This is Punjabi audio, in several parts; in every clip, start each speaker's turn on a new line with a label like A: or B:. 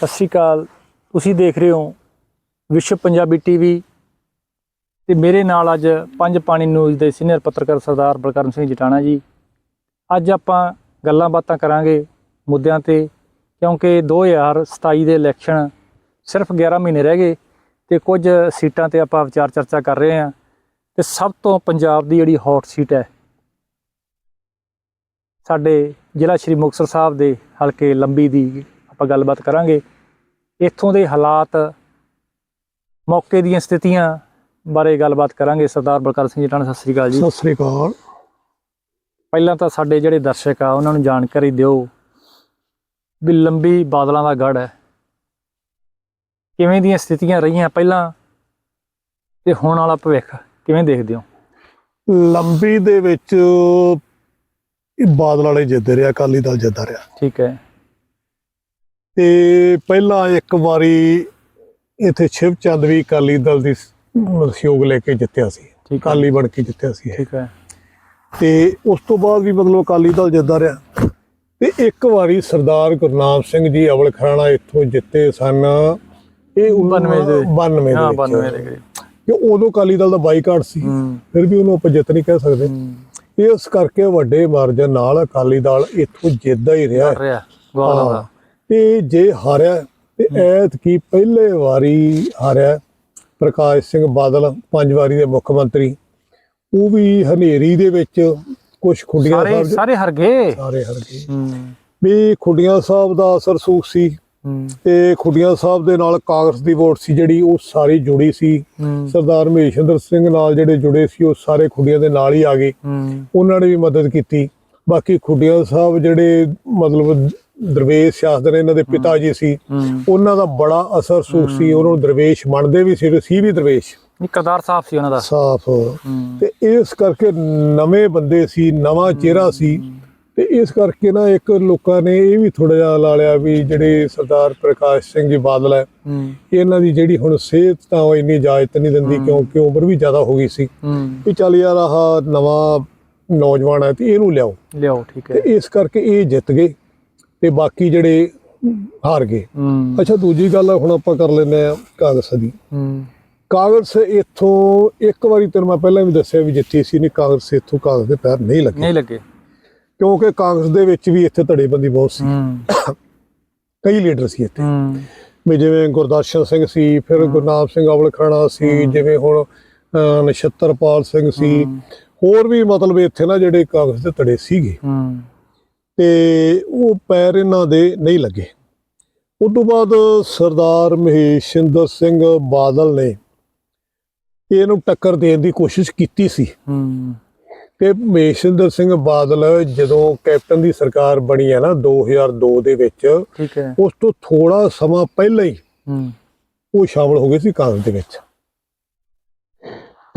A: ਸਤਿ ਸ਼੍ਰੀ ਅਕਾਲ। ਤੁਸੀਂ ਦੇਖ ਰਹੇ ਹੋ ਵਿਸ਼ਵ ਪੰਜਾਬੀ ਟੀਵੀ ਤੇ ਮੇਰੇ ਨਾਲ ਅੱਜ ਪੰਜ ਪਾਣੀ ਨਿਊਜ਼ ਦੇ ਸੀਨੀਅਰ ਪੱਤਰਕਾਰ ਸਰਦਾਰ ਬਲਕਰਨ ਸਿੰਘ ਜਟਾਣਾ ਜੀ। ਅੱਜ ਆਪਾਂ ਗੱਲਾਂ ਬਾਤਾਂ ਕਰਾਂਗੇ ਮੁੱਦਿਆਂ ਤੇ, ਕਿਉਂਕਿ 2027 ਦੇ ਇਲੈਕਸ਼ਨ ਸਿਰਫ 11 ਮਹੀਨੇ ਰਹਿ ਗਏ ਤੇ ਕੁਝ ਸੀਟਾਂ ਤੇ ਆਪਾਂ ਵਿਚਾਰ ਚਰਚਾ ਕਰ ਰਹੇ ਹਾਂ ਤੇ ਸਭ ਤੋਂ ਪੰਜਾਬ ਦੀ ਜਿਹੜੀ ਹੌਟ ਸੀਟ ਹੈ, ਸਾਡੇ ਜ਼ਿਲ੍ਹਾ ਸ਼੍ਰੀ ਮੁਕਤਸਰ ਸਾਹਿਬ ਦੇ ਹਲਕੇ ਲੰਬੀ ਦੀ ਆਪਾਂ ਗੱਲਬਾਤ ਕਰਾਂਗੇ ਇੱਥੋਂ ਦੇ ਹਾਲਾਤ ਮੌਕੇ ਦੀਆਂ ਸਥਿਤੀਆਂ ਬਾਰੇ ਗੱਲਬਾਤ ਕਰਾਂਗੇ। ਸਰਦਾਰ ਬਲਕਾਰ ਸਿੰਘ ਜਟਾਣਾ ਸਤਿ ਸ੍ਰੀ ਅਕਾਲ ਜੀ।
B: ਸਤਿ ਸ੍ਰੀ ਅਕਾਲ।
A: ਪਹਿਲਾਂ ਤਾਂ ਸਾਡੇ ਜਿਹੜੇ ਦਰਸ਼ਕ ਆ ਉਹਨਾਂ ਨੂੰ ਜਾਣਕਾਰੀ ਦਿਓ ਵੀ ਲੰਬੀ ਬਾਦਲਾਂ ਦਾ ਗੜ ਹੈ। ਕਿਵੇਂ ਦੀਆਂ ਸਥਿਤੀਆਂ ਰਹੀਆਂ ਪਹਿਲਾਂ ਤੇ ਹੁਣ ਵਾਲਾ ਭਵਿੱਖ ਕਿਵੇਂ ਦੇਖਦੇ ਹੋ?
B: ਲੰਬੀ ਦੇ ਵਿੱਚ ਇਹ ਬਾਦਲ ਵਾਲੇ ਜਿੱਤ ਰਿਹਾ ਅਕਾਲੀ ਦਲ ਜਿੱਤਦਾ ਰਿਹਾ।
A: ਠੀਕ ਹੈ।
B: ਤੇ ਪਹਿਲਾਂ ਇੱਕ ਵਾਰੀ ਇੱਥੇ ਸ਼ਿਵ ਚੰਦ ਵੀ ਅਕਾਲੀ ਦਲ ਦੀ ਸਹਿਯੋਗ ਲੈ ਕੇ ਜਿੱਤਿਆ ਸੀ। ਅਕਾਲੀ ਬਣ ਕੇ ਜਿੱਤਿਆ ਸੀ।
A: ਠੀਕ ਹੈ।
B: ਤੇ ਉਸ ਤੋਂ ਬਾਅਦ ਵੀ ਮਤਲਬ ਅਕਾਲੀ ਦਲ ਜਿੱਤਦਾ ਰਿਹਾ। ਤੇ ਇੱਕ ਵਾਰੀ ਸਰਦਾਰ ਗੁਰਨਾਮ ਸਿੰਘ ਜੀ ਅਵਲ ਖਰਾਣਾ ਇੱਥੋਂ ਜਿੱਤੇ ਸਨ। ਇਹ
A: 92 ਦੇ ਵਿੱਚ।
B: 92 ਦੇ
A: ਹਾਂ
B: ਵਿੱਚ।
A: 92 ਦੇ
B: ਕਿ ਉਦੋਂ ਅਕਾਲੀ ਦਲ ਦਾ ਬਾਈਕਾਟ ਸੀ। ਫਿਰ ਵੀ ਉਹਨੂੰ ਆਪਾਂ ਜਿੱਤ ਨਹੀਂ ਕਹਿ ਸਕਦੇ। ਇਸ ਕਰਕੇ ਵੱਡੇ ਮਾਰਜਨ ਨਾਲ ਅਕਾਲੀ ਦਲ ਇੱਥੋਂ ਜਿੱਤਦਾ ਹੀ ਰਿਹਾ।
A: ਰਿਹਾ। ਗਵਾਲਾ ਦਾ
B: ਤੇ ਜੇ ਹਾਰਿਆ ਤੇ ਐਤ ਕੀ ਪਹਿਲੇ ਵਾਰੀ ਹਾਰਿਆ ਪ੍ਰਕਾਸ਼ ਸਿੰਘ ਬਾਦਲ ਪੰਜ ਵਾਰੀ ਦੇ ਮੁੱਖ ਮੰਤਰੀ। ਉਹ ਵੀ ਹਨੇਰੀ ਦੇ ਵਿੱਚ ਕੁਝ ਖੁੱਡੀਆਂ ਸਾਹਿਬ
A: ਸਾਰੇ ਹਰ ਗਏ?
B: ਸਾਰੇ ਹਰ ਗਏ। ਵੀ ਖੁੱਡੀਆਂ ਸਾਹਿਬ ਦਾ ਅਸਰ ਸੂਖ ਸੀ। ਤੇ ਖੁੱਡੀਆਂ ਸਾਹਿਬ ਦੇ ਨਾਲ ਕਾਂਗਰਸ ਦੀ ਵੋਟ ਸੀ ਜਿਹੜੀ ਉਹ ਸਾਰੀ ਜੁੜੀ ਸੀ। ਸਰਦਾਰ ਮਹੇਸ਼ਿੰਦਰ ਸਿੰਘ ਨਾਲ ਜਿਹੜੇ ਜੁੜੇ ਸੀ ਉਹ ਸਾਰੇ ਖੁੱਡੀਆਂ ਦੇ ਨਾਲ ਹੀ ਆ ਗਏ। ਉਹਨਾਂ ਨੇ ਵੀ ਮਦਦ ਕੀਤੀ। ਬਾਕੀ ਖੁੱਡੀਆਂ ਸਾਹਿਬ ਜਿਹੜੇ ਮਤਲਬ ਦਰਵੇਸ਼ ਸ਼ਾਸਤਰ ਇਹਨਾਂ ਦੇ ਪਿਤਾ ਜੀ ਸੀ ਉਹਨਾਂ ਦਾ ਬੜਾ ਅਸਰ ਸੂਖ ਸੀ ਉਹਨਾਂ ਨੂੰ ਦਰਵੇਸ਼ ਮੰਨਦੇ ਵੀ ਸੀ ਤੇ ਸੀ ਵੀ ਦਰਵੇਸ਼।
A: ਨਹੀਂ ਕਰਤਾਰ ਸਾਹਿਬ ਸੀ ਉਹਨਾਂ ਦਾ।
B: ਸਾਫ਼। ਤੇ ਇਸ ਕਰਕੇ ਨਵੇਂ ਬੰਦੇ ਸੀ ਨਵਾਂ ਚਿਹਰਾ ਸੀ ਤੇ ਇਸ ਕਰਕੇ ਨਾ ਇੱਕ ਲੋਕਾਂ ਨੇ ਇਹ ਵੀ ਥੋੜਾ ਜਿਹਾ ਲਾ ਲਿਆ ਵੀ ਜਿਹੜੇ ਸਰਦਾਰ ਪ੍ਰਕਾਸ਼ ਸਿੰਘ ਜੀ ਬਾਦਲ ਹੈ ਇਹਨਾਂ ਦੀ ਜਿਹੜੀ ਹੁਣ ਸਿਹਤ ਤਾਂ ਉਹ ਇੰਨੀ ਇਜਾਜ਼ਤ ਨਹੀਂ ਦਿੰਦੀ ਕਿਉਂਕਿ ਉਮਰ ਵੀ ਜ਼ਿਆਦਾ ਹੋ ਗਈ ਸੀ। ਵੀ ਚੱਲ ਯਾਰ ਆਹ ਨਵਾਂ ਨੌਜਵਾਨ ਹੈ ਤੇ ਇਹਨੂੰ ਲਿਆਓ।
A: ਲਿਓ ਠੀਕ
B: ਤੇ
A: ਹੈ
B: ਇਸ ਕਰਕੇ ਇਹ ਜਿੱਤ ਗਏ। ਤੇ ਬਾਕੀ ਜਿਹੜੇ ਹਾਰ ਗਏ। ਅੱਛਾ ਦੂਜੀ ਗੱਲ ਹੁਣ ਆਪਾਂ ਕਰ ਲੈਂਦੇ ਆ ਕਾਂਗਰਸ ਦੀ। ਕਾਂਗਰਸ ਇੱਥੋਂ ਇੱਕ ਵਾਰੀ ਤੈਨੂੰ ਮੈਂ ਪਹਿਲਾਂ ਵੀ ਦੱਸਿਆ ਵੀ ਜਿੱਤੀ ਸੀ ਨਹੀਂ ਕਾਂਗਰਸ ਇੱਥੋਂ ਕਾਂਗਰਸ ਦੇ ਪੈਰ ਨਹੀਂ ਲੱਗੇ।
A: ਨਹੀਂ ਲੱਗੇ।
B: ਕਿਉਂਕਿ ਕਾਂਗਰਸ ਦੇ ਵਿੱਚ ਵੀ ਇੱਥੇ ਧੜੇਬੰਦੀ ਬਹੁਤ ਸੀ। ਕਈ ਲੀਡਰ ਸੀ ਇੱਥੇ। ਵੀ ਜਿਵੇਂ ਗੁਰਦਰਸ਼ਨ ਸਿੰਘ ਸੀ ਫਿਰ ਗੁਰਨਾਮ ਸਿੰਘ ਅਵਲ ਖਰਾਣਾ ਸੀ ਜਿਵੇਂ ਹੁਣ ਨਛੱਤਰਪਾਲ ਸਿੰਘ ਸੀ। ਹੋਰ ਵੀ ਮਤਲਬ ਇੱਥੇ ਨਾ ਜਿਹੜੇ ਕਾਂਗਰਸ ਦੇ ਧੜੇ ਸੀਗੇ। ਤੇ ਉਹ ਪੈਰ ਇਹਨਾਂ ਦੇ ਨਹੀਂ ਲੱਗੇ। ਉਸ ਤੋਂ ਬਾਅਦ ਸਰਦਾਰ ਮਹੇਸ਼ਿੰਦਰ ਸਿੰਘ ਬਾਦਲ ਨੇ ਇਹਨੂੰ ਟੱਕਰ ਦੇਣ ਦੀ ਕੋਸ਼ਿਸ਼ ਕੀਤੀ ਸੀ। ਤੇ ਮਹੇਸ਼ਿੰਦਰ ਸਿੰਘ ਬਾਦਲ ਜਦੋਂ ਕੈਪਟਨ ਦੀ ਸਰਕਾਰ ਬਣੀ ਹੈ ਨਾ 2002 ਦੇ ਵਿੱਚ ਉਸ ਤੋਂ ਥੋੜਾ ਸਮਾਂ ਪਹਿਲਾਂ ਹੀ
A: ਹੂੰ।
B: ਉਹ ਸ਼ਾਮਲ ਹੋ ਗਏ ਸੀ ਕਾਂਗਰਸ ਦੇ ਵਿੱਚ।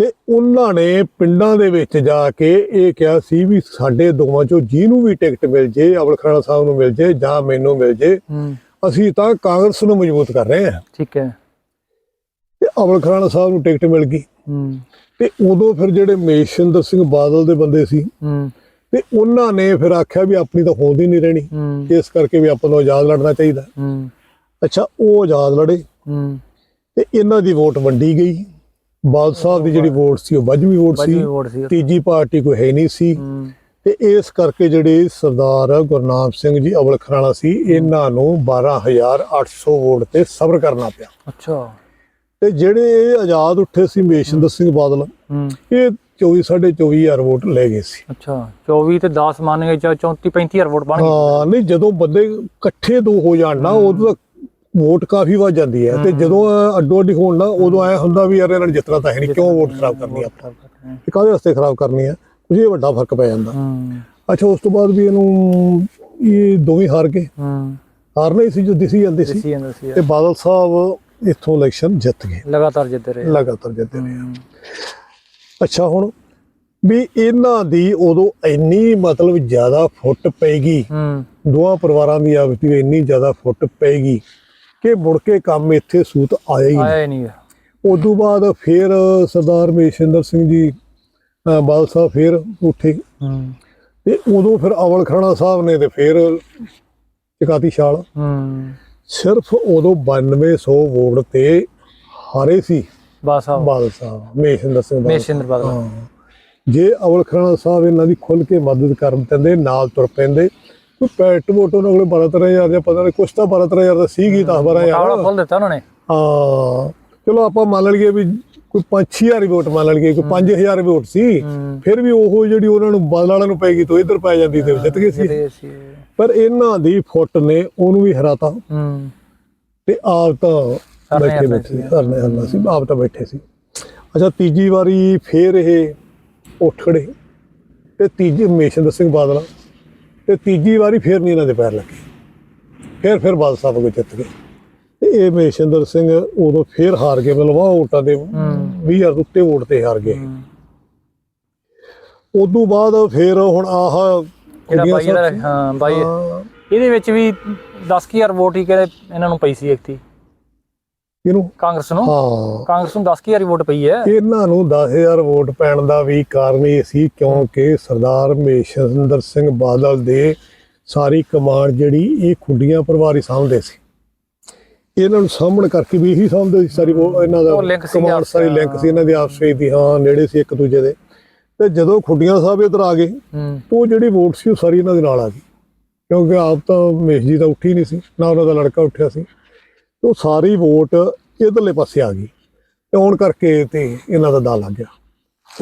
B: ਤੇ ਉਹਨਾਂ ਨੇ ਪਿੰਡਾਂ ਦੇ ਵਿੱਚ ਜਾ ਕੇ ਇਹ ਕਿਹਾ ਸੀ ਵੀ ਸਾਡੇ ਦੋਵਾਂ ਚੋਂ ਜਿਹਨੂੰ ਵੀ ਟਿਕਟ ਮਿਲ ਜੇ ਅਵਲ ਖਰਾਣਾ ਸਾਹਿਬ ਨੂੰ ਮਿਲ ਜੇ ਜਾਂ ਮੈਨੂੰ ਮਿਲ ਜੇ ਅਸੀਂ ਤਾਂ ਕਾਂਗਰਸ ਨੂੰ ਮਜ਼ਬੂਤ ਕਰ ਰਹੇ ਹਾਂ।
A: ਠੀਕ ਹੈ।
B: ਤੇ ਅਵਲ ਖਰਾਣਾ ਸਾਹਿਬ ਨੂੰ ਟਿਕਟ ਮਿਲ ਗਈ। ਤੇ ਉਦੋਂ ਫਿਰ ਜਿਹੜੇ ਮੇਸ਼ਿੰਦਰ ਸਿੰਘ ਬਾਦਲ ਦੇ ਬੰਦੇ ਸੀ ਤੇ ਉਹਨਾਂ ਨੇ ਫਿਰ ਆਖਿਆ ਵੀ ਆਪਣੀ ਤਾਂ ਹੋਂਦ ਹੀ ਨਹੀਂ ਰਹਿਣੀ। ਇਸ ਕਰਕੇ ਵੀ ਆਪਾਂ ਨੂੰ ਆਜ਼ਾਦ ਲੜਨਾ ਚਾਹੀਦਾ। ਅੱਛਾ ਉਹ ਆਜ਼ਾਦ ਲੜੇ। ਤੇ ਇਹਨਾਂ ਦੀ ਵੋਟ ਵੰਡੀ ਗਈ। ਬਾਦ ਸਾਹਿਬ ਦੀ ਜਿਹੜੀ ਵੋਟ ਸੀ ਉਹ ਵੱਜਵੀਂ ਵੋਟ ਸੀ। ਤੀਜੀ ਪਾਰਟੀ ਕੋਈ ਹੈ ਨਹੀਂ ਸੀ। ਤੇ ਇਸ ਕਰਕੇ ਜਿਹੜੇ ਸਰਦਾਰ ਗੁਰਨਾਮ ਸਿੰਘ ਜੀ ਅਵਲ ਖਰਾਣਾ ਸੀ ਇਹਨਾਂ ਨੂੰ 12800 ਵੋਟ ਤੇ ਸਬਰ ਕਰਨਾ ਪਿਆ।
A: ਅੱਛਾ।
B: ਤੇ ਜਿਹੜੇ ਆਜ਼ਾਦ ਉੱਠੇ ਸੀ ਮੇਸ਼ਿੰਦਰ ਸਿੰਘ ਬਾਦਲ ਇਹ 24 25000 ਵੋਟ ਲੈ ਗਏ ਸੀ।
A: ਅੱਛਾ। 24 ਤੇ 10 ਮੰਨ ਗਏ ਚਾ 34 35000 ਵੋਟ ਬਣ ਗਈ
B: ਹਾਂ ਨਹੀਂ ਜਦੋਂ ਬੰਦੇ ਇਕੱਠੇ ਦੋ ਹੋ ਜਾਣ ਨਾ ਉਦੋਂ ਵੋਟ ਕਾਫੀ ਵੱਧ ਜਾਂਦੀ ਹੈ ਤੇ ਜਦੋਂ ਅੱਡੋ ਅੱਡੀ ਹੋਣ ਨਾ ਉਦੋਂ ਐ ਹੁੰਦਾ ਵੀ ਯਾਰ ਇਹਨਾਂ ਨੇ ਜਿੱਤਣਾ ਤਾਂ ਹੈ ਨਹੀਂ ਕਿਉਂ ਵੋਟ ਖਰਾਬ ਕਰਨੀ ਆਪਾਂ? ਇਹ ਕਾਹਦੇ ਵਾਸਤੇ ਖਰਾਬ ਕਰਨੀ ਹੈ? ਕੁਝ ਇਹ ਵੱਡਾ ਫ਼ਰਕ ਪੈ ਜਾਂਦਾ। ਅੱਛਾ ਉਸ ਤੋਂ ਬਾਅਦ ਵੀ ਇਹਨੂੰ ਇਹ ਦੋਵੇਂ ਹਾਰ ਗਏ। ਹਾਰਨਾ ਸੀ ਜੋ ਦਿਸੀ ਜਾਂਦੀ ਸੀ। ਤੇ ਬਾਦਲ ਸਾਹਿਬ ਇੱਥੋਂ ਇਲੈਕਸ਼ਨ ਜਿੱਤ ਗਏ।
A: ਲਗਾਤਾਰ ਜਿੱਤਦੇ ਰਹੇ
B: ਲਗਾਤਾਰ ਜਿੱਤਦੇ ਰਹੇ ਅੱਛਾ ਹੁਣ ਵੀ ਇਹਨਾਂ ਦੀ ਉਦੋਂ ਇੰਨੀ ਮਤਲਬ ਜ਼ਿਆਦਾ ਫੁੱਟ ਪੈਗੀ
A: ਹੂੰ।
B: ਦੋਵਾਂ ਪਰਿਵਾਰਾਂ ਦੀ ਆਪਸ ਵਿੱਚ ਇੰਨੀ ਜ਼ਿਆਦਾ ਫੁੱਟ ਪੈਗੀ ਕਿ ਮੁੜ ਕੇ ਕੰਮ ਇੱਥੇ ਸੂਤ ਆਇਆ ਹੀ ਨਹੀਂ।
A: ਆਇਆ ਨਹੀਂ
B: ਉਦੋਂ ਬਾਅਦ ਫਿਰ ਸਰਦਾਰ ਮੇਸ਼ਿੰਦਰ ਸਿੰਘ ਜੀ ਬਾਦਲ ਸਾਹਿਬ ਫਿਰ ਉੱਠੇ ਤੇ ਉਦੋਂ ਫਿਰ ਅਵਲ ਖਰਾਣਾ ਸਾਹਿਬ ਨੇ ਤੇ ਫਿਰ ਚਕਾਤੀ ਛਾਲ। ਸਿਰਫ ਉਦੋਂ 9200 ਵੋਟ ਤੇ ਹਾਰੇ ਸੀ ਬਾਦਲ ਸਾਹਿਬ। ਮੇਸ਼ਿੰਦਰ ਸਿੰਘ
A: ਮੇਸ਼ਿੰਦਰ ਬਾਦਲ।
B: ਜੇ ਅਵਲ ਖਰਾਣਾ ਸਾਹਿਬ ਇਹਨਾਂ ਦੀ ਖੁੱਲ ਕੇ ਮਦਦ ਕਰਨ ਦਿੰਦੇ ਨਾਲ ਤੁਰ ਪੈਂਦੇ ਕੋਈ ਪੈਟ ਵੋਟ ਉਹਨਾਂ ਕੋਲੇ 12 13000 ਜਾਂ ਪਤਾ ਨਹੀਂ ਕੁਛ ਤਾਂ 12 13000 ਦਾ ਸੀਗੀ 10
A: ਕਾਵਲਾ
B: 12000
A: ਖੋਲ ਦਿੱਤਾ ਉਹਨਾਂ ਨੇ।
B: ਹਾਂ। ਚਲੋ ਆਪਾਂ ਮੰਨ ਲਈਏ ਵੀ ਕੋਈ 5-6000 ਹੀ ਵੋਟ ਮੰਨ ਲਈਏ ਕੋਈ 5000 ਵੋਟ ਸੀ ਫਿਰ ਵੀ ਉਹ ਜਿਹੜੀ ਉਹਨਾਂ ਨੂੰ ਬਾਦਲ ਵਾਲਿਆਂ ਨੂੰ ਪੈਗੀ ਤੋਂ ਇੱਧਰ ਪੈ ਜਾਂਦੀ ਤੇ ਜਿੱਤ ਗਏ ਸੀ। ਪਰ ਇਹਨਾਂ ਦੀ ਫੁੱਟ ਨੇ ਉਹਨੂੰ ਵੀ ਹਰਾਤਾ। ਤੇ ਆਪ ਤਾਂ ਬੈਠੇ
A: ਹਰਨਾ
B: ਬੈਠੇ ਸਰਨੇ ਹਰਨਾ ਸੀ ਆਪ ਤਾਂ ਬੈਠੇ ਸੀ। ਅੱਛਾ ਤੀਜੀ ਵਾਰੀ ਫੇਰ ਇਹ ਉੱਠ ਖੜੇ ਤੇ ਤੀਜੀ ਮੇਸ਼ਿੰਦਰ ਸਿੰਘ ਬਾਦਲ। ਤੇ ਤੀਜੀ ਵਾਰੀ ਫੇਰ ਨਹੀਂ ਇਹਨਾਂ ਦੇ ਪੈਰ ਲੱਗੇ। ਫੇਰ ਫਿਰ ਬਾਦਲ ਸਾਹਿਬ ਕੋ ਜਿੱਤ ਗਏ। ਤੇ ਇਹ ਮੇਸ਼ਿੰਦਰ ਸਿੰਘ ਉਦੋਂ ਫੇਰ ਹਾਰ ਗਏ ਮਤਲਬ ਆਹ ਵੋਟਾਂ ਦੇ 20000 ਉੱਤੇ ਵੋਟ ਤੇ ਹਾਰ ਗਏ। ਉਦੋਂ ਬਾਅਦ ਫੇਰ ਹੁਣ ਆਹ
A: ਹਾਂ ਬਾਈ ਇਹਦੇ ਵਿੱਚ ਵੀ 10000 ਵੋਟ ਹੀ ਕਹਿੰਦੇ ਇਹਨਾਂ ਨੂੰ ਪਈ ਸੀ ਇੱਕ
B: ਇਹਨੂੰ
A: ਕਾਂਗਰਸ ਨੂੰ?
B: ਹਾਂ।
A: ਕਾਂਗਰਸ ਨੂੰ 10000 ਹੀ ਵੋਟ ਪਈ ਹੈ।
B: ਇਹਨਾਂ ਨੂੰ 10000 ਵੋਟ ਪੈਣ ਦਾ ਵੀ ਕਾਰਨ ਇਹ ਸੀ ਕਿਉਂਕਿ ਸਰਦਾਰ ਮੇਸ਼ਿੰਦਰ ਸਿੰਘ ਬਾਦਲ ਦੇ ਸਾਰੀ ਕਮਾਂਡ ਜਿਹੜੀ ਇਹ ਖੁੱਡੀਆਂ ਪਰਿਵਾਰ ਹੀ ਸਾਂਭਦੇ ਸੀ। ਇਹਨਾਂ ਨੂੰ ਸਾਂਭਣ ਕਰਕੇ ਵੀ ਇਹੀ ਸਾਂਭਦੇ ਸੀ ਸਾਰੀ ਇਹਨਾਂ ਦਾ ਕਮਾਂਡ ਸਾਰੀ ਲਿੰਕ ਸੀ ਇਹਨਾਂ ਦੀ ਆਪਸ ਵਿੱਚ ਦੀ ਹਾਂ ਨੇੜੇ ਸੀ ਇੱਕ ਦੂਜੇ ਦੇ। ਤੇ ਜਦੋਂ ਖੁੱਡੀਆਂ ਸਾਹਿਬ ਇਧਰ ਆ ਗਏ ਉਹ ਜਿਹੜੀ ਵੋਟ ਸੀ ਉਹ ਸਾਰੀ ਇਹਨਾਂ ਦੇ ਨਾਲ ਆ ਗਈ। ਕਿਉਂਕਿ ਆਪ ਤਾਂ ਮੇਸ਼ ਜੀ ਤਾਂ ਉੱਠੀ ਨਹੀਂ ਸੀ ਨਾ ਉਹਨਾਂ ਦਾ ਲੜਕਾ ਉੱਠਿਆ ਸੀ। ਤੇ ਉਹ ਸਾਰੀ ਵੋਟ ਇਧਰਲੇ ਪਾਸੇ ਆ ਗਈ ਤੇ ਆਉਣ ਕਰਕੇ ਤੇ ਇਹਨਾਂ ਦਾ ਦਾ ਲੱਗ ਗਿਆ।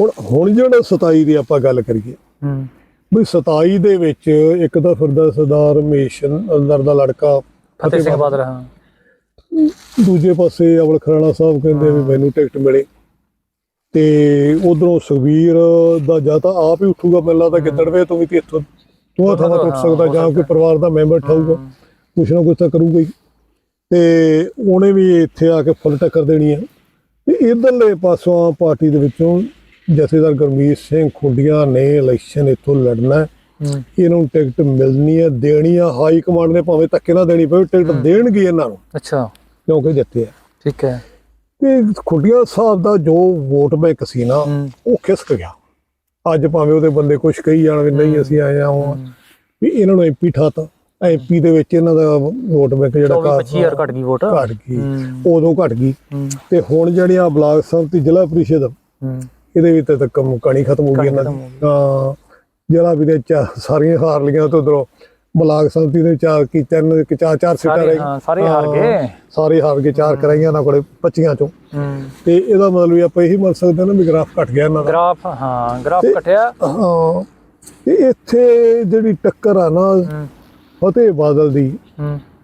B: ਹੁਣ ਹੁਣ ਜਿਹੜਾ 27 ਦੀ ਆਪਾਂ ਗੱਲ ਕਰੀਏ
A: ਹੂੰ।
B: ਵੀ 27 ਦੇ ਵਿੱਚ ਇੱਕ ਤਾਂ ਫਿਰਦਾ ਸਰਦਾਰ ਮੇਸ਼ਨ ਅੰਦਰ ਦਾ ਲੜਕਾ
A: ਫਤਿਹ ਸਿੰਘ ਬਾਦਲ ਹਾਂ।
B: ਦੂਜੇ ਪਾਸੇ ਅਵਲ ਖਰਾਣਾ ਸਾਹਿਬ ਕਹਿੰਦੇ ਵੀ ਮੈਨੂੰ ਟਿਕਟ ਮਿਲੇ। ਤੇ ਉਧਰੋਂ ਸੁਖਬੀਰ ਦਾ ਜਾਂ ਤਾਂ ਆਪ ਹੀ ਉੱਠੂਗਾ ਮੈਨੂੰ ਲੱਗਦਾ ਗਿੱਦੜਵੇ ਤੋਂ ਵੀ ਤੇ ਇੱਥੋਂ ਤੂੰ ਥਾਂ ਉੱਠ ਸਕਦਾ ਜਾਂ ਕੋਈ। ਪਰਿਵਾਰ ਦਾ ਮੈਂਬਰ ਠਾਊਗਾ। ਕੁਛ ਨਾ ਕੁਛ ਤਾਂ ਕਰੂਗਾ ਹੀ। ਤੇ ਉਹਨੇ ਵੀ ਇੱਥੇ ਆ ਕੇ ਫੁੱਲ ਟੱਕਰ ਦੇਣੀ ਆ। ਤੇ ਇਧਰਲੇ ਪਾਸੋਂ ਪਾਰਟੀ ਦੇ ਵਿੱਚੋਂ ਜਥੇਦਾਰ ਗੁਰਮੀਤ ਸਿੰਘ ਖੁੰਡੀਆਂ ਨੇ ਇਲੈਕਸ਼ਨ ਇੱਥੋਂ ਲੜਨਾ ਹੈ।
A: ਹੂੰ।
B: ਇਹਨਾਂ ਨੂੰ ਟਿਕਟ ਮਿਲਣੀ ਹੈ ਦੇਣੀ ਆ। ਹਾਈ ਕਮਾਂਡ ਨੇ ਭਾਵੇਂ ਧੱਕੇ ਨਾਲ ਦੇਣੀ ਪਵੇ ਟਿਕਟ ਦੇਣਗੇ ਇਹਨਾਂ ਨੂੰ
A: ਅੱਛਾ।
B: ਕਿਉਂਕਿ ਜਿੱਤੇ ਆ।
A: ਠੀਕ ਹੈ।
B: ਤੇ ਖੁੱਡੀਆਂ ਸਾਹਿਬ ਦਾ ਜੋ ਵੋਟ ਬੈਂਕ ਸੀ ਨਾ
A: ਹੂੰ।
B: ਉਹ ਖਿਸਕ ਗਿਆ। ਅੱਜ ਭਾਵੇਂ ਉਹਦੇ ਬੰਦੇ ਕੁਝ ਕਹੀ ਜਾਣ ਵੀ ਨਹੀਂ ਅਸੀਂ ਆਏ ਆ ਵੀ ਇਹਨਾਂ ਨੂੰ ਐਮਪੀ ਠਾਤਾ। ਐਮਪੀ ਦੇ ਵਿੱਚ ਇਹਨਾਂ ਦਾ ਵੋਟ ਬੈਂਕ ਜਿਹੜਾ
A: 24 25000 ਘਟ ਗਈ ਵੋਟ
B: ਘਟ ਗਈ ਉਦੋਂ ਘਟ ਗਈ। ਤੇ ਹੁਣ ਜਿਹੜੀਆਂ ਬਲਾਕ ਸੰਮਤੀ ਜ਼ਿਲ੍ਹਾ ਪਰਿਸ਼ਦ ਇਹਦੇ ਵਿੱਚ ਤਾਂ ਕੰਮ ਕਹਾਣੀ ਖਤਮ ਹੋ ਗਈ ਇਹਨਾਂ ਦੀ।
A: ਹਾਂ
B: ਜ਼ਿਲ੍ਹਾ ਵੀ ਦੇ ਚਾ- ਸਾਰੀਆਂ ਹਾਰ ਲੀਆਂ ਤੇ ਉਧਰੋਂ ਬਲਾਕ ਸੰਮਤੀ ਦੇ ਚਾਰ ਕੀ ਤਿੰਨ ਚਾਰ ਚਾਰ ਸੀਟਾਂ ਰਹਿ
A: ਸਾਰੇ ਹਾਰ। ਗਏ।
B: ਸਾਰੇ ਹਾਰ ਕੇ ਚਾਰ ਕਰਾਈਆਂ ਨਾ ਕੋਲੇ 25 ਚੋਂ। ਤੇ ਇਹਦਾ ਮਤਲਬ ਵੀ ਆਪਾਂ ਇਹੀ ਮੰਨ ਸਕਦੇ ਹਾਂ ਨਾ ਵੀ ਗ੍ਰਾਫ ਘਟ ਗਿਆ ਇਹਨਾਂ ਦਾ।
A: ਗ੍ਰਾਫ ਹਾਂ ਗ੍ਰਾਫ
B: ਤੇ-
A: ਘਟਿਆ।
B: ਹਾਂ ਤੇ ਇੱਥੇ ਜਿਹੜੀ ਟੱਕਰ ਆ ਨਾ ਫਤਿਹ ਬਾਦਲ ਦੀ।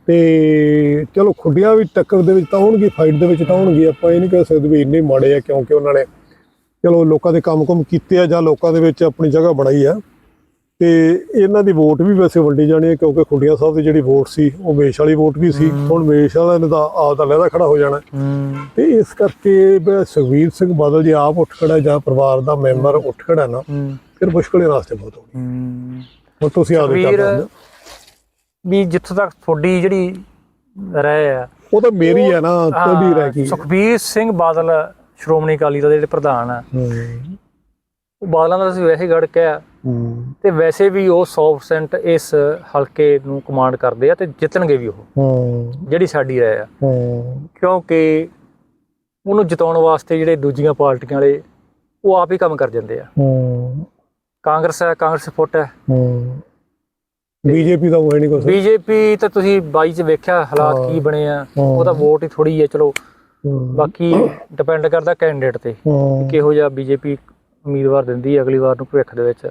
B: ਤੇ ਚਲੋ ਖੁੱਡੀਆਂ ਵੀ ਟੱਕਰ ਦੇ ਵਿੱਚ ਤਾਂ ਆਉਣਗੇ ਫਾਈਟ ਦੇ ਵਿੱਚ ਤਾਂ ਆਉਣਗੇ ਆਪਾਂ ਇਹ ਨਹੀਂ ਕਹਿ ਸਕਦੇ ਵੀ ਇੰਨੇ ਮਾੜੇ ਆ ਕਿਉਂਕਿ ਉਹਨਾਂ ਨੇ ਚਲੋ ਲੋਕਾਂ ਦੇ ਕੰਮ-ਕੁਮ ਕੀਤੇ ਆ ਜਾਂ ਲੋਕਾਂ ਦੇ ਵਿੱਚ ਆਪਣੀ ਜਗ੍ਹਾ ਬਣਾਈ ਆ। ਤੇ ਇਹਨਾਂ ਦੀ ਵੋਟ ਵੀ ਵੈਸੇ ਵੰਡੀ ਜਾਣੀ ਹੈ ਕਿਉਂਕਿ ਖੁੱਡੀਆਂ ਸਾਹਿਬ ਦੀ ਜਿਹੜੀ ਵੋਟ ਸੀ ਉਹ ਮੇਸ਼ ਵਾਲੀ ਵੋਟ ਵੀ ਸੀ। ਹੁਣ ਮੇਸ਼ ਵਾਲਿਆਂ ਨੇ ਤਾਂ ਆਪ ਦਾ ਲਹਿਦਾ ਖੜਾ ਹੋ ਜਾਣਾ। ਤੇ ਇਸ ਕਰਕੇ ਵੀ ਸੁਖਬੀਰ ਸਿੰਘ ਬਾਦਲ ਜੀ ਆਪ ਉੱਠ ਖੜਾ ਜਾਂ ਪਰਿਵਾਰ ਦਾ ਮੈਂਬਰ ਉੱਠ ਖੜਾ ਨਾ ਫਿਰ ਮੁਸ਼ਕਲ ਰਾਸਤੇ ਬਹੁਤ ਹੋਣੀ ਹੁਣ ਤੁਸੀਂ ਸਕਦੇ ਹੋ।
A: ਵੀ ਜਿੱਥੋਂ ਤੱਕ ਤੁਹਾਡੀ ਜਿਹੜੀ ਰਹਿ ਆ
B: ਉਹ ਤਾਂ ਮੇਰੀ ਹੈ ਨਾ ਤੁਹਾਡੀ ਰਹਿ ਗਈ
A: ਸੁਖਬੀਰ ਸਿੰਘ ਬਾਦਲ ਸ਼੍ਰੋਮਣੀ ਅਕਾਲੀ ਦਲ ਦੇ ਜਿਹੜੇ ਪ੍ਰਧਾਨ ਆ
B: ਹੂੰ।
A: ਉਹ ਬਾਦਲਾਂ ਦਾ ਅਸੀਂ ਵੈਸੇ ਗੜ ਕਹਿਆ
B: ਹੂੰ।
A: ਤੇ ਵੈਸੇ ਵੀ ਉਹ 100% ਇਸ ਹਲਕੇ ਨੂੰ ਕਮਾਂਡ ਕਰਦੇ ਆ ਤੇ ਜਿੱਤਣਗੇ ਵੀ ਉਹ
B: ਹੂੰ।
A: ਜਿਹੜੀ ਸਾਡੀ ਰਾਏ ਆ।
B: ਹੂੰ।
A: ਕਿਉਂਕਿ ਉਹਨੂੰ ਜਿਤਾਉਣ ਵਾਸਤੇ ਜਿਹੜੇ ਦੂਜੀਆਂ ਪਾਰਟੀਆਂ ਵਾਲੇ ਉਹ ਆਪ ਹੀ ਕੰਮ ਕਰ ਜਾਂਦੇ ਆ।
B: ਹੂੰ।
A: ਕਾਂਗਰਸ ਹੈ ਕਾਂਗਰਸ ਫੁੱਟ ਹੈ।
B: ਹੂੰ। ਬੀਜੇਪੀ ਦਾ ਉਹ ਹੈ ਨਹੀਂ ਕੁਛ।
A: ਬੀਜੇਪੀ ਤਾਂ ਤੁਸੀਂ 22 ਚ ਵੇਖਿਆ ਹਾਲਾਤ ਕੀ ਬਣੇ ਆ। ਉਹਦਾ ਵੋਟ ਹੀ ਥੋੜੀ ਹੈ ਚਲੋ। ਬਾਕੀ ਡਿਪੈਂਡ ਕਰਦਾ ਕੈਂਡੀਡੇਟ ਤੇ ਕਿਹੋ ਜਿਹਾ ਬੀਜੇਪੀ ਉਮੀਦਵਾਰ ਦਿੰਦੀ ਹੈ ਅਗਲੀ ਵਾਰ ਨੂੰ ਭਵਿੱਖ ਦੇ ਵਿੱਚ।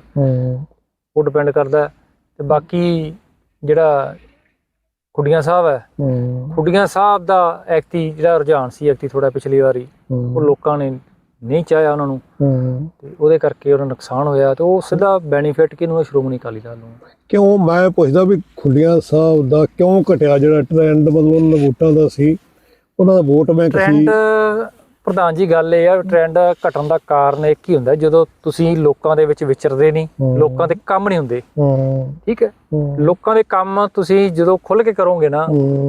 A: ਉਹ ਡਿਪੈਂਡ ਕਰਦਾ। ਤੇ ਬਾਕੀ ਜਿਹੜਾ ਕੁੜੀਆਂ ਸਾਹਿਬ ਹੈ ਕੁੜੀਆਂ ਸਾਹਿਬ ਦਾ ਐਕਟੀ ਜਿਹੜਾ ਰੁਝਾਨ ਸੀ ਐਕਟੀ ਥੋੜਾ ਪਿਛਲੀ ਵਾਰੀ ਉਹ ਲੋਕਾਂ ਨੇ ਨਹੀਂ ਚਾਹਿਆ ਉਹਨਾਂ ਨੂੰ।
B: ਹੂੰ।
A: ਤੇ ਉਹਦੇ ਕਰਕੇ ਉਹਨਾਂ ਨੂੰ ਨੁਕਸਾਨ ਹੋਇਆ ਤੇ ਉਹ ਸਿੱਧਾ ਬੈਨੀਫਿਟ ਕਿਹਨੂੰ ਹੈ? ਸ਼੍ਰੋਮਣੀ ਅਕਾਲੀ ਦਲ ਨੂੰ।
B: ਕਿਉਂ? ਮੈਂ ਪੁੱਛਦਾ ਵੀ ਖੁੱਲੀਆਂ ਸਾਹਿਬ ਦਾ ਕਿਉਂ ਘਟਿਆ ਜਿਹੜਾ ਟ੍ਰੈਂਡ ਮਤਲਬ ਵੋਟਾਂ ਦਾ ਸੀ? ਉਹਨਾਂ ਦਾ ਵੋਟ ਬੈਂਕ ਸੀ
A: ਟ੍ਰੈਂਡ ਪ੍ਰਧਾਨ ਜੀ ਗੱਲ ਇਹ ਆ ਟ੍ਰੈਂਡ ਘਟਣ ਦਾ ਕਾਰਨ ਇੱਕ ਹੀ ਹੁੰਦਾ ਜਦੋਂ ਤੁਸੀਂ ਲੋਕਾਂ ਦੇ ਵਿੱਚ ਵਿਚਰਦੇ ਨਹੀਂ। ਲੋਕਾਂ ਦੇ ਕੰਮ ਨਹੀਂ ਹੁੰਦੇ। ਠੀਕ ਹੈ? ਲੋਕਾਂ ਦੇ ਕੰਮ ਤੁਸੀਂ ਜਦੋਂ ਖੁੱਲ ਕੇ ਕਰੋਗੇ ਨਾ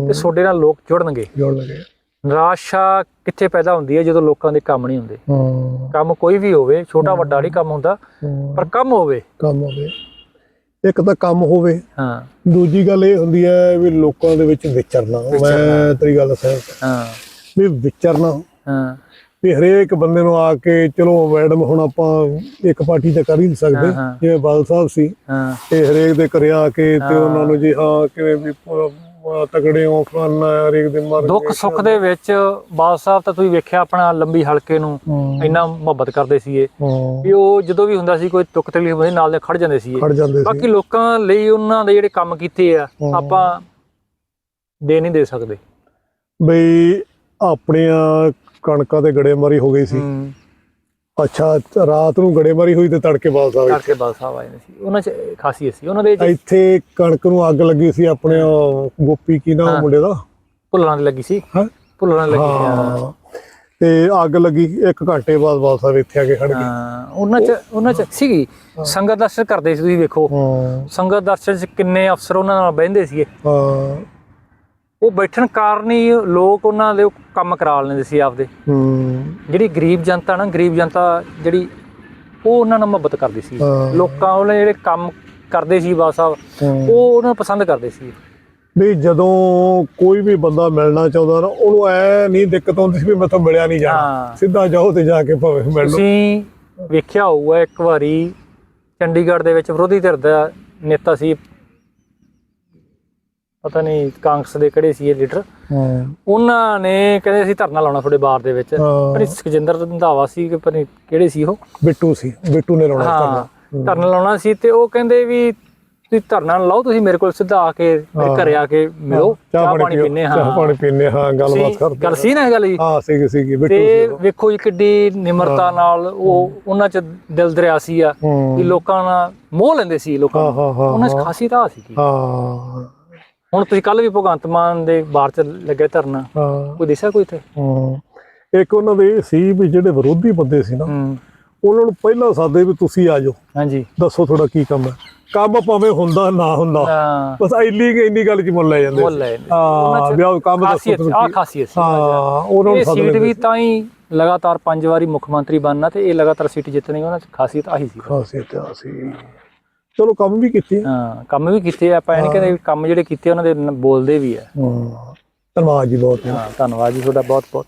A: ਤੇ ਤੁਹਾਡੇ ਨਾਲ ਲੋਕ ਜੁੜਨਗੇ।
B: ਜੋੜ ਲਗੇ
A: ਨਿਰਾਸ਼ਾ ਕਿੱਥੇ ਪੈਦਾ ਹੁੰਦੀ ਹੈ ਜਦੋਂ ਲੋਕਾਂ ਦੇ ਕੰਮ ਨਹੀਂ ਹੁੰਦੇ। ਕੰਮ ਕੋਈ ਵੀ ਹੋਵੇ ਛੋਟਾ ਵੱਡਾ ਨਹੀਂ ਕੰਮ ਹੁੰਦਾ ਪਰ ਕੰਮ ਹੋਵੇ।
B: ਕੰਮ ਹੋਵੇ। ਇੱਕ ਤਾਂ ਕੰਮ ਹੋਵੇ।
A: ਹਾਂ।
B: ਦੂਜੀ ਗੱਲ ਇਹ ਹੁੰਦੀ ਹੈ ਵੀ ਲੋਕਾਂ ਦੇ ਵਿੱਚ ਵਿਚਰਨਾ। ਮੈਂ ਤੇਰੀ ਗੱਲ ਦੱਸਾਂ
A: ਹਾਂ।
B: ਵੀ ਵਿਚਰਨਾ।
A: ਹਾਂ।
B: ਵੀ ਹਰੇਕ ਬੰਦੇ ਨੂੰ ਆ ਕੇ ਚਲੋ ਮੈਡਮ ਹੁਣ ਆਪਾਂ ਇੱਕ ਪਾਰਟੀ ਤਾਂ ਕਰ ਹੀ ਨਹੀਂ ਸਕਦੇ। ਜਿਵੇਂ ਬਾਦਲ ਸਾਹਿਬ ਸੀ।
A: ਹਾਂ।
B: ਤੇ ਹਰੇਕ ਦੇ ਘਰੇ ਆ ਕੇ ਤੇ ਉਹਨਾਂ ਨੂੰ ਜੀ ਹਾਂ ਕਿਵੇਂ ਵੀ ਤਗੜੇ ਹੋ ਫਲਾਨਾ ਹਰੇਕ ਦੇ ਮਰ
A: ਦੁੱਖ। ਸੁੱਖ ਦੇ ਵਿੱਚ ਬਾਦ ਸਾਹਿਬ ਤਾਂ ਤੁਸੀਂ ਵੇਖਿਆ ਆਪਣਾ ਲੰਬੀ ਹਲਕੇ ਨੂੰ ਇੰਨਾ ਮੁਹੱਬਤ ਕਰਦੇ ਸੀਗੇ। ਵੀ ਉਹ ਜਦੋਂ ਵੀ ਹੁੰਦਾ ਸੀ ਕੋਈ ਦੁੱਖ ਤਕਲੀਫ ਹੁੰਦੀ ਨਾਲ ਦੇ ਖੜ ਜਾਂਦੇ ਸੀਗੇ।
B: ਸੀ
A: ਬਾਕੀ ਲੋਕਾਂ ਲਈ ਉਹਨਾਂ ਦੇ ਜਿਹੜੇ ਕੰਮ ਕੀਤੇ ਆ। ਆਪਾਂ ਦੇ ਨਹੀਂ ਦੇ ਸਕਦੇ।
B: ਬਈ ਆਪਣੀਆਂ ਕਣਕਾਂ ਤੇ ਗੜੇਮਾਰੀ ਹੋ ਗਈ ਸੀ। ਅੱਛਾ ਰਾਤ ਨੂੰ ਗੜੇਮਾਰੀ ਹੋਈ ਤੇ ਤੜਕੇ ਬਾਦਲ ਸਾਹਿਬ
A: ਕਰਕੇ ਬਾਦ ਸਾਹਿਬ ਆਏ ਨੇ ਸੀ। ਉਹਨਾਂ ਚ ਖਾਸੀਅਤ ਸੀ। ਉਹਨਾਂ ਦੇ
B: ਇੱਥੇ ਕਣਕ ਨੂੰ ਅੱਗ ਲੱਗੀ ਸੀ ਆਪਣੇ ਉਹ ਗੋਪੀ ਕੀ ਨਾਮ
A: ਹਾਂ।
B: ਮੁੰਡੇ ਦਾ?
A: ਭੁੱਲਰਾਂ ਦੀ ਲੱਗੀ ਸੀ।
B: ਹਾਂ।
A: ਭੁੱਲਰਾਂ ਦੀ ਲੱਗੀ ਸੀ ਹਾਂ।
B: ਤੇ ਅੱਗ ਲੱਗੀ ਇੱਕ ਘੰਟੇ ਬਾਅਦ ਬਾਦਲ ਸਾਹਿਬ ਇੱਥੇ ਆ ਕੇ ਖੜ ਗਏ
A: ਹਾਂ ਉਹਨਾਂ ਚ ਉਹਨਾਂ ਚ ਸੀਗੀ। ਸੰਗਤ ਦਰਸ਼ਨ ਕਰਦੇ ਸੀ ਤੁਸੀਂ ਵੇਖੋ।
B: ਹਾਂ।
A: ਸੰਗਤ ਦਰਸ਼ਨ ਚ ਕਿੰਨੇ ਅਫਸਰ ਉਹਨਾਂ ਨਾਲ ਬਹਿੰਦੇ ਸੀਗੇ।
B: ਹਾਂ।
A: ਉਹ ਬੈਠਣ ਕਾਰਨ ਹੀ ਲੋਕ ਉਹਨਾਂ ਦੇ ਉਹ ਕੰਮ ਕਰਾ ਲੈਂਦੇ ਸੀ ਆਪਦੇ।
B: ਹੂੰ।
A: ਜਿਹੜੀ ਗਰੀਬ ਜਨਤਾ ਨਾ ਗਰੀਬ ਜਨਤਾ ਜਿਹੜੀ ਉਹ ਉਹਨਾਂ ਨਾਲ ਮੁਹੱਬਤ ਕਰਦੀ ਸੀ। ਲੋਕਾਂ ਉਹਨੇ ਜਿਹੜੇ ਕੰਮ ਕਰਦੇ ਸੀ ਬਾਦ ਸਾਹਿਬ। ਉਹ ਉਹਨਾਂ ਨੂੰ ਪਸੰਦ ਕਰਦੇ ਸੀ।
B: ਵੀ ਜਦੋਂ ਕੋਈ ਵੀ ਬੰਦਾ ਮਿਲਣਾ ਚਾਹੁੰਦਾ ਨਾ ਉਹਨੂੰ ਐ ਨਹੀਂ ਦਿੱਕਤ ਆਉਂਦੀ ਸੀ ਵੀ ਮੈਥੋਂ ਮਿਲਿਆ ਨਹੀਂ ਜਾਣਾ। ਸਿੱਧਾ ਜਾਓ ਤੇ ਜਾ ਕੇ ਭਾਵੇਂ ਮਿਲ ਲਓ।
A: ਤੁਸੀਂ ਵੇਖਿਆ ਹੋਊਗਾ ਇੱਕ ਵਾਰੀ ਚੰਡੀਗੜ੍ਹ ਦੇ ਵਿੱਚ ਵਿਰੋਧੀ ਧਿਰ ਦਾ ਨੇਤਾ ਸੀ ਪਤਾ ਨਹੀਂ ਕਾਂਗਰਸ ਦੇ ਕਿਹੜੇ ਸੀ ਇਹ ਲੀਡਰ ਉਹਨਾਂ ਨੇ ਕਹਿੰਦੇ ਅਸੀਂ ਧਰਨਾ ਲਾਉਣਾ ਤੁਹਾਡੇ ਬਾਰ ਦੇ ਵਿੱਚ। ਪਰ ਸੁਖਜਿੰਦਰ ਰੰਧਾਵਾ ਸੀ ਕਿ ਨਹੀਂ ਕਿਹੜੇ ਸੀ ਉਹ।
B: ਬਿੱਟੂ ਸੀ। ਬਿੱਟੂ ਨੇ ਲਾਉਣਾ
A: ਹਾਂ
B: ਕਰਨਾ
A: ਧਰਨਾ ਲਾਉਣਾ ਸੀ ਤੇ ਉਹ ਕਹਿੰਦੇ ਵੀ ਤੁਸੀਂ ਧਰਨਾ ਲਾਓ ਤੁਸੀਂ ਮੇਰੇ ਕੋਲ ਸਿੱਧਾ ਆ ਕੇ ਮੇਰੇ। ਘਰੇ ਆ ਕੇ ਮਿਲੋ। ਚਾਹ ਪਾਣੀ ਪੀਨੇ ਹਾਂ।
B: ਚਾਹ ਪਾਣੀ ਪੀਨੇ ਹਾਂ ਗੱਲਬਾਤ
A: ਸੀ-
B: ਕਰਦੇ
A: ਗੱਲ ਸੀ ਨਾ ਇਹ ਗੱਲ ਜੀ?
B: ਹਾਂ ਸੀਗੀ ਸੀਗੀ। ਬਿੱਟੂ
A: ਤੇ
B: ਸੀ।
A: ਵੇਖੋ ਜੀ ਕਿੱਡੀ ਨਿਮਰਤਾ ਨਾਲ ਉਹ ਉਹਨਾਂ ਚ ਦਿਲ ਦਰਿਆ ਸੀ ਆ। ਵੀ ਲੋਕਾਂ ਨਾਲ ਮੋਹ ਲੈਂਦੇ ਸੀ ਲੋਕਾਂ ਉਹਨਾਂ ਚ। ਖਾਸੀ ਰਾਹ ਸੀ
B: ਹਾਂ।
A: ਹੁਣ ਤੁਸੀਂ ਕੱਲ ਵੀ ਭਗਵੰਤ ਮਾਨ ਦੇ ਬਾਹਰ ਚ ਲੱਗੇ ਧਰਨਾ।
B: ਹਾਂ।
A: ਕੋਈ ਦਿਸਿਆ ਕੋਈ ਇੱਥੇ?
B: ਹਾਂ। ਇੱਕ ਉਹਨਾਂ ਦੇ ਸੀ ਵੀ ਜਿਹੜੇ ਵਿਰੋਧੀ ਬੰਦੇ ਸੀ ਨਾ ਉਹਨਾਂ ਨੂੰ ਪਹਿਲਾਂ ਸਾਦੇ ਵੀ ਤੁਸੀਂ ਆ ਜਾਓ।
A: ਹਾਂਜੀ।
B: ਦੱਸੋ ਤੁਹਾਡਾ ਕੀ ਕੰਮ ਹੈ? ਕੰਮ ਭਾਵੇਂ ਹੁੰਦਾ ਨਾ ਹੁੰਦਾ। ਬਸ ਇੰਨੀ ਕੁ- ਇੰਨੀ ਗੱਲ ਚ ਮੁੱਲ ਲੈ ਜਾਂਦੇ
A: ਮੁੱਲ। ਲੈ।
B: ਹਾਂ
A: ਉਹਨਾਂ ਚ
B: ਵੀ ਆਹ ਕੰਮ ਦੱਸੋ
A: ਆ
B: ਕੀ-
A: ਖਾਸੀਅਤ।
B: ਹਾਂ ਉਹਨਾਂ ਨੂੰ
A: ਸੀਟ ਵੀ। ਤਾਂ ਹੀ ਲਗਾਤਾਰ ਪੰਜ ਵਾਰੀ ਮੁੱਖ ਮੰਤਰੀ ਬਣਨਾ ਤੇ ਇਹ ਲਗਾਤਾਰ ਸੀਟ ਜਿੱਤਣੀ ਉਹਨਾਂ ਚ ਖਾਸੀਅਤ ਆਹੀ ਸੀ।
B: ਖਾਸੀਅਤ ਆ ਸੀ। ਚਲੋ ਕੰਮ ਵੀ ਕੀਤੇ
A: ਹਾਂ ਕੰਮ ਵੀ ਕੀਤੇ ਆ, ਆਪਾਂ ਇਹ ਨਹੀਂ ਕਹਿੰਦੇ ਵੀ ਕੰਮ ਜਿਹੜੇ ਕੀਤੇ ਉਹਨਾਂ ਦੇ ਨ- ਬੋਲਦੇ ਵੀ ਆ।
B: ਹਾਂ ਧੰਨਵਾਦ ਜੀ ਬਹੁਤ।
A: ਹਾਂ ਧੰਨਵਾਦ ਜੀ ਤੁਹਾਡਾ ਬਹੁਤ ਬਹੁਤ